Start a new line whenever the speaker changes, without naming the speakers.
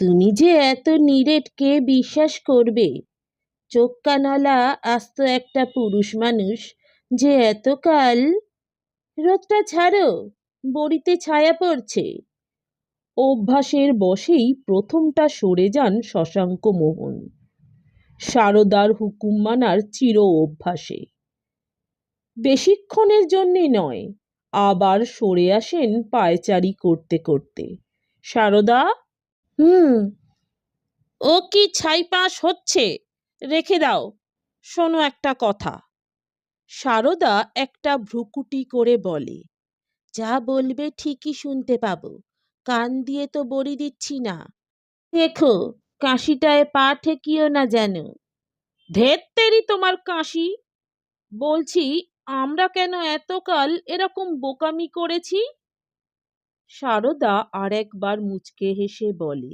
তুমি যে এত নিরেট কে বিশ্বাস করবে? চোখ কানালা আস্ত একটা পুরুষ মানুষ যে এতকাল রোদটা ছাড়ো, বড়িতে ছায়া পড়ছে। অভ্যাসের বশেই প্রথমটা সরে যান শশাঙ্ক মোহন। সারদার হুকুম মানার চির অভ্যাসে। বেশিক্ষণের জন্যে নয়, আবার সরে আসেন পায়চারি করতে করতে। সারদা! হুম। ও কি ছাইপাশ হচ্ছে? রেখে দাও। শোনো একটা কথা। সারদা একটা ভ্রুকুটি করে বলে, যা বলবে ঠিকই শুনতে পাবো। কান দিয়ে তো বড়ি দিচ্ছি না। দেখো, কাশিটায় পা ঠেকিও না যেন। ধেত্তেরি তোমার কাশি। বলছি, আমরা কেন এতকাল এরকম বোকামি করেছি? সারদা আর একবার মুচকে হেসে বলে